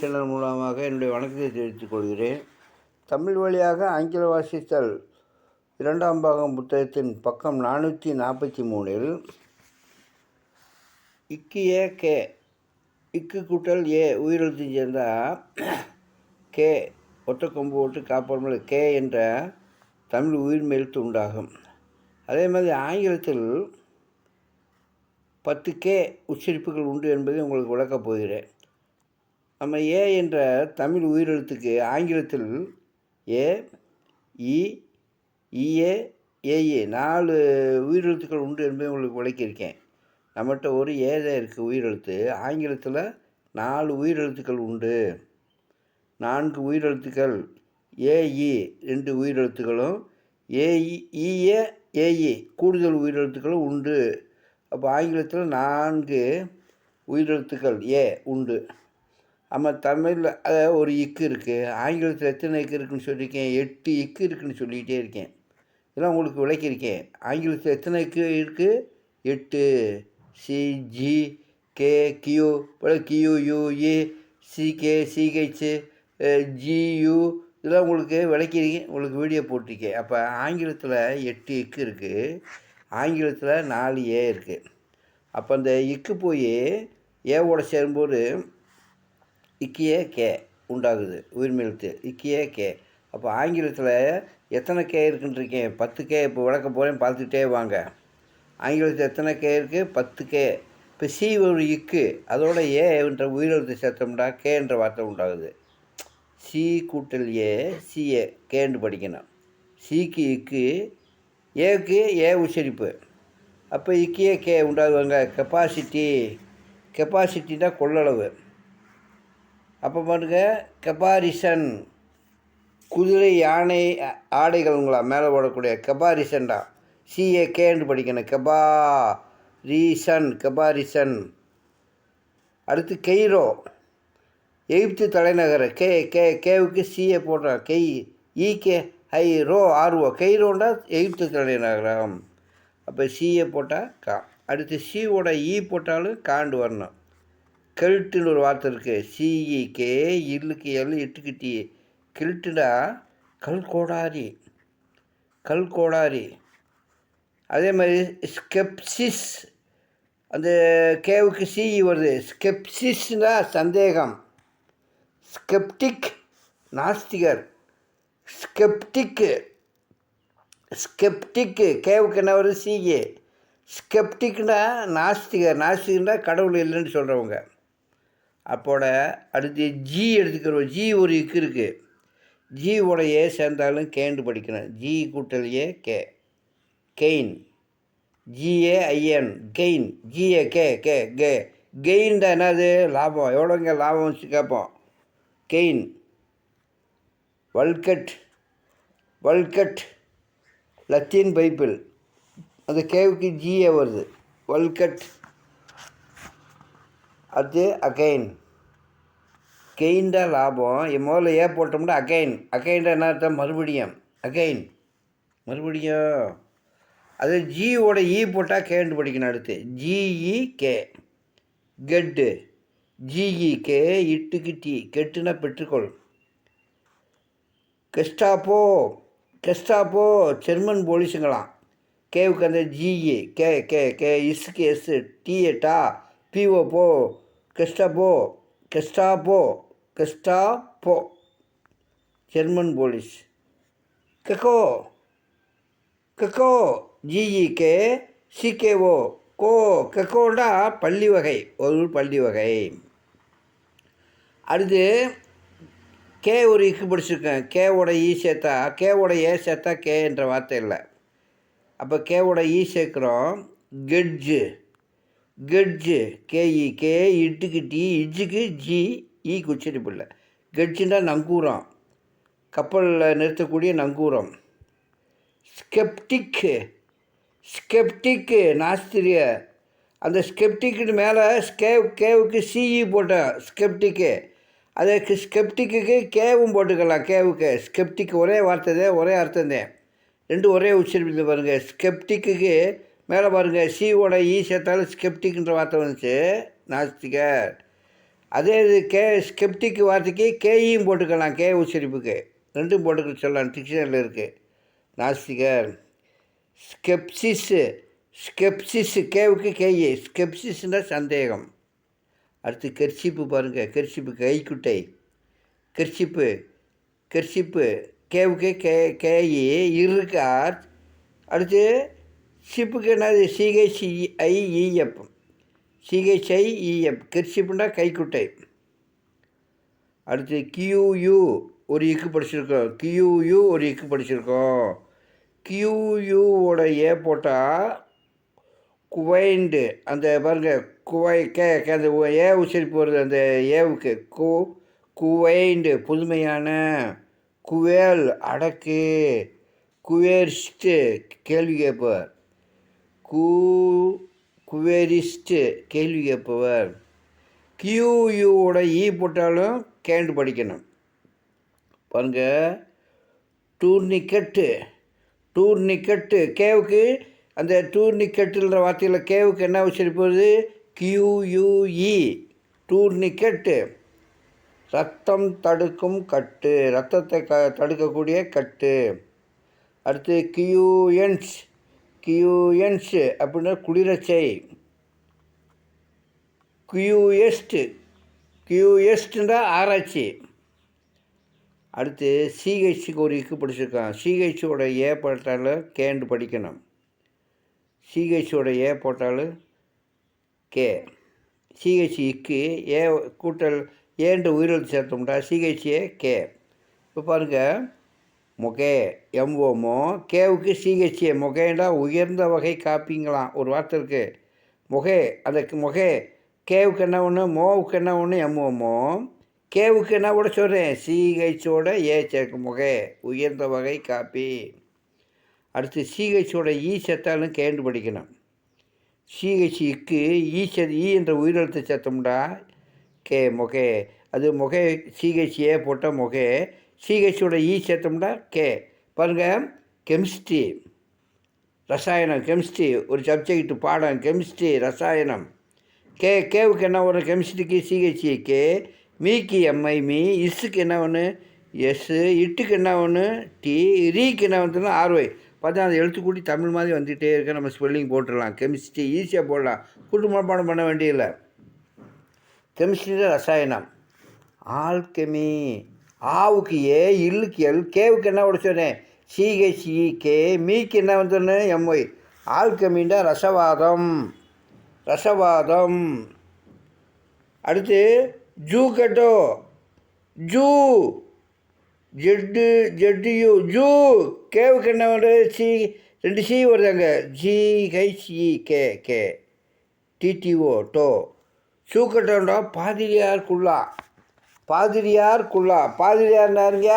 Channel மூலமாக என்னுடைய வணக்கத்தை தெரிவித்துக் கொள்கிறேன். தமிழ் வழியாக ஆங்கில வாசித்தல் இரண்டாம் பாகம் புத்தகத்தின் பக்கம் நானூற்றி நாற்பத்தி மூணில் இக்கு ஏ கே இக்கு கூட்டல் ஏ உயிரெழுத்து சேர்ந்தால் கே ஒற்றை கொம்பு ஓட்டு காப்பாமல் கே என்ற தமிழ் உயிர்மை எழுத்து உண்டாகும். அதே மாதிரி ஆங்கிலத்தில் பத்து கே உச்சரிப்புகள் உண்டு என்பதை உங்களுக்கு விளக்கப் போகிறேன். நம்ம ஏ என்ற தமிழ் உயிரெழுத்துக்கு ஆங்கிலத்தில் ஏ இ இஏ ஏஏ நாலு உயிரெழுத்துக்கள் உண்டு என்பதை உங்களுக்கு விளக்கியிருக்கேன். நம்மகிட்ட ஒரு ஏ தான் இருக்குது உயிரெழுத்து. ஆங்கிலத்தில் நாலு உயிரெழுத்துக்கள் உண்டு. நான்கு உயிரெழுத்துக்கள் ஏஇ ரெண்டு உயிரெழுத்துக்களும் ஏஇ இஏ ஏஇ கூடுதல் உயிரெழுத்துக்களும் உண்டு. அப்போ ஆங்கிலத்தில் நான்கு உயிரெழுத்துக்கள் ஏ உண்டு. நம்ம தமிழில் அதாவது ஒரு இக்கு இருக்குது ஆங்கிலத்தில் எத்தனை இக்கு இருக்குன்னு சொல்லியிருக்கேன். எட்டு இக்கு இருக்குதுன்னு சொல்லிக்கிட்டே இருக்கேன். இதெல்லாம் உங்களுக்கு விளக்கியிருக்கேன். ஆங்கிலத்தில் எத்தனை இக்கு இருக்குது எட்டு. C G K Q. Q U A CK CH GU இதெல்லாம் உங்களுக்கு விளக்கியிருக்கேன். உங்களுக்கு வீடியோ போட்டிருக்கேன். அப்போ ஆங்கிலத்தில் எட்டு இக்கு இருக்குது ஆங்கிலத்தில் நாலு ஏ இருக்குது அப்போ அந்த இக்கு போய் ஏவோட சேரும்போது இக்கியே கே உண்டாகுது உயிர்மெழுத்து இக்கியே கே. அப்போ ஆங்கிலத்தில் எத்தனை கே இருக்குன்றிருக்கேன் பத்து கே இப்போ விளக்க போகிறேன் பார்த்துட்டே வாங்க. ஆங்கிலத்தில் எத்தனை கே இருக்குது பத்து கே. இப்போ சி ஒரு இக்கு அதோட ஏன்ற உயிரெழுத்து சேர்த்தோம்னா கே என்ற வார்த்தை உண்டாகுது. சி கூட்டல் ஏ சிஏ கேண்டு படிக்கணும். சிக்கு இக்கு ஏக்கு ஏ உச்சரிப்பு. அப்போ இக்கியே கே உண்டாகுவாங்க கெப்பாசிட்டி. கெப்பாசிட்டினா கொள்ளளவு. அப்போ பாருங்க கபாரிசன் குதிரை யானை ஆடைகள்ங்களா மேலே போடக்கூடிய கபாரிசன்டா. சிஏ கேன்னு படிக்கணும் கபா ரீசன் கபாரிசன் அடுத்து கெய்ரோ. எகிப்து தலைநகர். கே கே கேவுக்கு சிஏ போடுறான் கெய் ஈகே ஹை e, ரோ ஆர்ஓ கெய்ரோண்டா எகிப்து தலைநகரம். அப்போ சிஏ போட்டால் கா. அடுத்து சியோட ஈ e போட்டாலும் காண்டு வரணும். கெல்ட்டுன்னு ஒரு வார்த்தை இருக்குது சிஇ கே இல்லுக்கு எல் எட்டுக்கு டி கோடாரி. கல்கோடாரி கல்கோடாரி அதே மாதிரி ஸ்கெப்சிஸ். அந்த கேவுக்கு சிஇ வருது. ஸ்கெப்சிஸ்னா சந்தேகம். ஸ்கெப்டிக் நாஸ்திகர். ஸ்கெப்டிக்கு. ஸ்கெப்டிக்கு. கேவுக்கு என்ன வருது? சிஏ ஸ்கெப்டிக்னா நாஸ்திகர். நாஸ்திகர்னால் கடவுள் இல்லைன்னு சொல்கிறவங்க அப்போட அடுத்து ஜி எடுத்துக்கிறோம். ஜி ஒரு இக்கு இருக்குது ஜி உடைய சேர்ந்தாலும் கேண்டு படிக்கணும். ஜி கூட்டல் A K gain G A I N gain G A K K K gain தான் என்னது? லாபம். எவ்வளோங்க லாபம் வச்சு கேட்போம். கெயின் வல்கட் வல்கட் லத்தீன் பைப்பிள் அந்த கேவுக்கு ஜிஏ வருது. வல்கட் அது அகைன் கெயின்டா லாபம் என் முதல்ல ஏ போட்டோம்னா அகைன் அகைன்டா என்ன அர்த்தம்? மறுபடியும். அகைன் மறுபடியும். அது ஜியோட இ e போட்டால் கேண்டு படிக்கணும் அடுத்து. GE K get GE K இட்டுக்கு T கெட்டுனா பெற்றுக்கொள். கெஸ்டாப்போ. கெஸ்டாப்போ ஜெர்மன் போலீஸுங்களாம். கேவுக்கு அந்த G E K K K இஸ்க்கு S DA டா பிஓ போ Gestapo Gestapo po German police. Gecko gecko GEK CKO ko கெக்கோண்டா பள்ளி வகை ஒரு பள்ளி வகை. அடுத்து கே ஒரு இக்கு படிச்சிருக்கேன். கேவோட ஈ சேர்த்தா கேவோட ஏ சேர்த்தா கே என்ற வார்த்தை இல்லை. அப்போ கேவோட ஈ சேர்க்குறோம் kedge. Kedge K E K இட்டுக்கு D இஜுக்கு ஜி ஈ உச்சரிப்பு இல்லை நங்கூரம். கப்பலில் நிறுத்தக்கூடிய நங்கூரம். ஸ்கெப்டிக்கு ஸ்கெப்டிக்கு நாஸ்திரிய. அந்த ஸ்கெப்டிக்கு மேலே ஸ்கேவ் கேவுக்கு சிஇ போட்டேன் ஸ்கெப்டிக்கு. அதே ஸ்கெப்டிக்கு கேவும் போட்டுக்கலாம் கேவுக்கு. ஸ்கெப்டிக் ஒரே வார்த்தை தான் ஒரே அர்த்தம் தான். ரெண்டும் ஒரே உச்சரிப்பு பாருங்கள் ஸ்கெப்டிக்கு மேலே பாருங்கள் சிஓட ஈ சேர்த்தாலும் ஸ்கெப்டிக்ன்ற வார்த்தை வந்துச்சு நாஸ்திகர் அதே இது கே ஸ்கெப்டிக் வார்த்தைக்கு கேயும் போட்டுக்கலாம் கே உச்சரிப்புக்கு. ரெண்டும் போட்டுக்க சொல்லலாம் டிக்ஷனரியில் இருக்குது நாஸ்திகர் ஸ்கெப்சிஸ்ஸு ஸ்கெப்சிஸ் கேவுக்கு கேயி ஸ்கெப்சிஸ்னால் சந்தேகம். அடுத்து கெர்ச்சிப்பு பாருங்கள் கெர்ச்சிப்பு கைக்குட்டை. கெர்ச்சிப்பு கெர்ச்சிப்பு கேவுக்கு கே கேயி இருக்கார் அடுத்து ஷிப்புக்கு என்னது சிஹெச்ஐஇஎஃப் சிஹெச்ஐஇஎஃப் கிர்ஷிப்புனா கைக்குட்டை. அடுத்து கியூயூ ஒரு இக்கு படிச்சிருக்கோம். கியூயூ ஒரு இக்கு படிச்சிருக்கோம். கியூயூவோட ஏ போட்டால் குவைண்டு. அந்த பாருங்க குவை கே கே அந்த ஏ உச்சரிப்பு வருது அந்த ஏவுக்கு. கு குவைண்டு புதுமையான. குவேல் அடக்கு. குவேர்ஸ்ட்டு கேள்வி கேட்பார். கு குவேரிஸ்ட்டு கேள்வி கேட்பவர். கியூயூவோட ஈ போட்டாலும் கேண்டு படிக்கணும். பாருங்க. டூர்னிக்கெட்டு. டூர்னிக்கெட்டு. கேவுக்கு அந்த டூர்னிக்கெட்டுன்ற வார்த்தையில் கேவுக்கு என்ன வச்சிருப்பது கியூயூஇ டூர்னிக்கெட்டு. ரத்தம் தடுக்கும் கட்டு. ரத்தத்தை க தடுக்கக்கூடிய கட்டு. அடுத்து கியூஎன்ஸ் கியூஎன்ஸ் அப்படின்னா குளிரச்சை. கியூஎஸ்டு கியூஎஸ்ட்ன்றா ஆராய்ச்சி. அடுத்து சிஹெச்சுக்கு ஒரு இக்கு படிச்சிருக்கான். சிஹெச்சோட ஏ போட்டாலும் கேண்டு படிக்கணும். சிஹெச்சோட ஏ போட்டாலும் கே. சிஹெச் இக்கு ஏ கூட்டல் ஏன்ற உயிரெழுத்து சேர்த்தோம்டா. CHA K. இப்போ பாருங்கள் மொகே எம்ஓமோ கேவுக்கு சிஹெச்ஏ மொகேண்டா உயர்ந்த வகை காப்பிங்களாம். ஒரு வார்த்தை இருக்குது மொகே அந்த மொகே. கேவுக்கு என்ன ஒன்று மோவுக்கு என்ன ஒன்று எம்ஓமோ. கேவுக்கு என்ன கூட சொல்கிறேன் சிஹெச்சோட ஏ சேர்க்கு முகே. உயர்ந்த வகை காப்பி. அடுத்து சிஹெச்சோட ஈ e சேர்த்தாலும் கேண்டு படிக்கணும். சிஹெச்சிக்கு ஈ e சே ஈ e என்ற உயிரெழுத்தை சேர்த்தோம்டா. கே முகே. அது முகே சிஹெச்சியே போட்டால் முகே. சிஹெச்சோட ஈ சேர்த்தோம்னா கே. பாருங்கள் கெமிஸ்ட்ரி ரசாயனம் கெமிஸ்ட்ரி ஒரு சப்ஜெக்ட் பாடம் கெமிஸ்ட்ரி ரசாயனம். கே கேவுக்கு என்ன வரும்? கெமிஸ்ட்ரிக்கு சிஹெச்சி கே மீக்கு எம்ஐ மீ இஸ்ஸுக்கு என்ன ஒன்று எஸ்ஸு இட்டுக்கு என்ன ஒன்று டி ரீக்கு என்ன வந்துன்னா ஆர்வை பார்த்தா அந்த எழுத்து கூட்டி தமிழ் மாதிரி வந்துகிட்டே இருக்க. நம்ம ஸ்பெல்லிங் போட்டுடலாம். கெமிஸ்ட்ரி ஈஸியாக போடலாம். கூட்டு மனப்பாடம் பண்ண வேண்டியதில்லை கெமிஸ்ட்ரி ரசாயனம். ஆல்கெமி. ஆவுக்கு ஏ இல்லுக்கு எல் கேவுக்கு என்ன விட சொன்னேன் சி கே மீக்கு என்ன வந்துன்னு எம்ஒய் ஆல்கெமின்னா ரசவாதம். ரசவாதம். அடுத்து ஜூ கட்டோ? ஜூ. ஜெட்டு ஜெட்டு யூ ஜூ. கேவுக்கு என்ன வருது சி? ரெண்டு C வருதாங்க. G H E K K T T O to சூக்கட்டோண்டா பாதிரியார் குள்ளா பாதிரியார் குள்ளா பாதிரியார்னாருங்க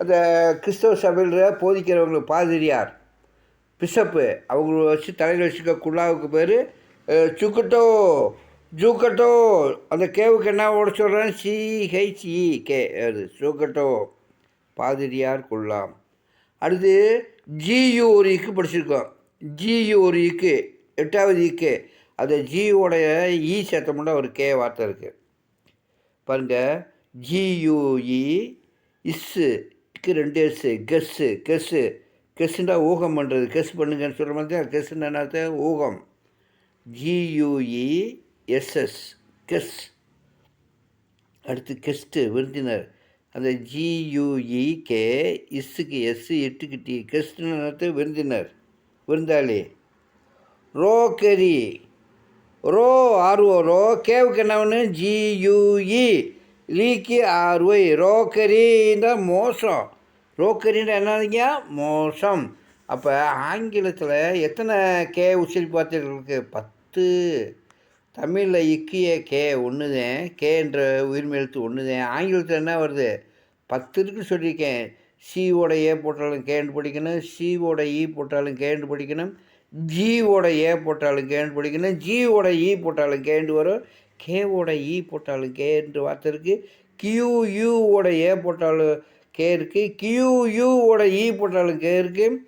அந்த கிறிஸ்தவ சபையில் போதிக்கிறவங்களுக்கு பாதிரியார். பிஷப்பு. அவங்கள வச்சு தலையில் வச்சுக்க குல்லாவுக்கு பேர் சுக்கட்டோ ஜூக்கட்டோ. அந்த கேவுக்கு என்ன ஓட சொல்கிறேன் சிஹெச்இ கே. அது சுக்கட்டோ பாதிரியார் குல்லாம் அடுத்து ஜியு ஒரு இக்கு படிச்சிருக்கோம். ஜியு ஒரு இக்கு எட்டாவது இக்கு. அந்த ஜியோடைய ஈ சேர்த்தமுன்னா ஒரு கே வார்த்தை இருக்குது பாருங்கள் ஜியூஇ இஸ்ஸு ரெண்டு எஸ்ஸு கெஸ்ஸு கெஸ்ஸு. கெஸ்ஸுண்டா ஊகம் பண்ணுறது கெஸ் பண்ணுங்கன்னு சொல்கிற மாதிரி தான் கெஸ்ஸுன்னு என்ன ஊகம். GUE SS guess. அடுத்து கெஸ்ட்டு விருந்தினர். அந்த ஜியூஇ கே இஸ்ஸுக்கு எஸ்ஸு எட்டுக்கு டி கெஸ்ட்டுன்னு விருந்தினர். விருந்தாளி. ரோக்கரி. ரோ ஆர்ஓ ரோ கேவுக்கு என்ன ஒன்று ஜியூஇ லீக்கு ஆர்ஒய் ரோக்கரின்னா மோசம் ரோக்கரின்ற என்னதுங்க? மோசம் அப்போ ஆங்கிலத்தில் எத்தனை கே உச்சரிப்பு வார்த்தைகள் இருக்குது பத்து. தமிழில் இக்கிய கே ஒன்று தான் கேன்ற உயிர்மை எழுத்து ஒன்று தான் ஆங்கிலத்தில் என்ன வருது? பத்து இருக்குன்னு சொல்லியிருக்கேன் சிவோட ஏ போட்டாலும் கேண்டு படிக்கணும். சிவோட இ போட்டாலும் கேண்டு படிக்கணும். ஜிவோட ஏ போட்டாலும் கேண்டு படிக்கணும். ஜிவோட இ போட்டாலும் கேண்டு வரும். கேவோட இ e போட்டாலும் கே என்று வார்த்தை இருக்குது கியூயூவோட ஏ போட்டாலும் கே இருக்குது கியூயூவோட இ e போட்டாலும் கே இருக்குது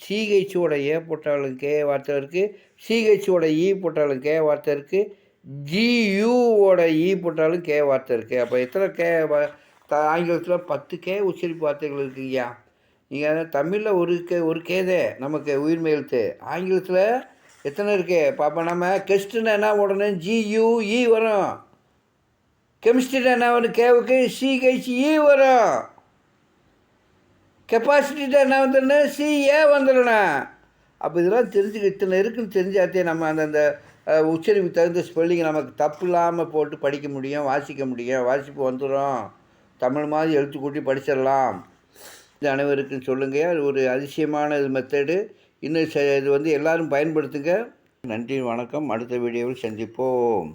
சிஹெச்சோட ஏ போட்டாலும் கே வார்த்தை இருக்குது சிஹெச்சோட இ e போட்டாலும் கே வார்த்தை இருக்குது ஜியூவோட இ போட்டாலும் கே வார்த்தை இருக்குது அப்போ எத்தனை கே த- ஆங்கிலத்தில் பத்து கே உச்சரிப்பு வார்த்தைகள் இருக்குங்கய்யா நீங்கள் தமிழில் ஒரு கே ஒரு கேதே நமக்கு உயிர்மெழுத்து ஆங்கிலத்தில் எத்தனை இருக்கு? பாப்பா நம்ம கெஸ்ட்டுன்னு என்ன உடனே? ஜியூஇ வரும். கெமிஸ்ட்ரியில் என்ன வரும் கேவுக்கு? சிஹெச்இ வரும். கெப்பாசிட்டிட்ட என்ன வந்துடுன்னு சிஏ வந்துடணும் அப்போ இதெல்லாம் தெரிஞ்சுக்க இத்தனை இருக்குன்னு தெரிஞ்சாத்தே நம்ம அந்தந்த உச்சரிப்பு தகுந்த ஸ்பெல்லிங் நமக்கு தப்பு இல்லாமல் போட்டு படிக்க முடியும் வாசிக்க முடியும். வாசிப்பு வந்துடும் தமிழ் மாதிரி எழுத்து கூட்டி படிச்சிடலாம். இது அனைவருக்கும் சொல்லுங்க. அது ஒரு அதிசயமான இது மெத்தடு. இன்னும் இது வந்து எல்லோரும் பயன்படுத்துங்க. நன்றி வணக்கம். அடுத்த வீடியோவில் சந்திப்போம்.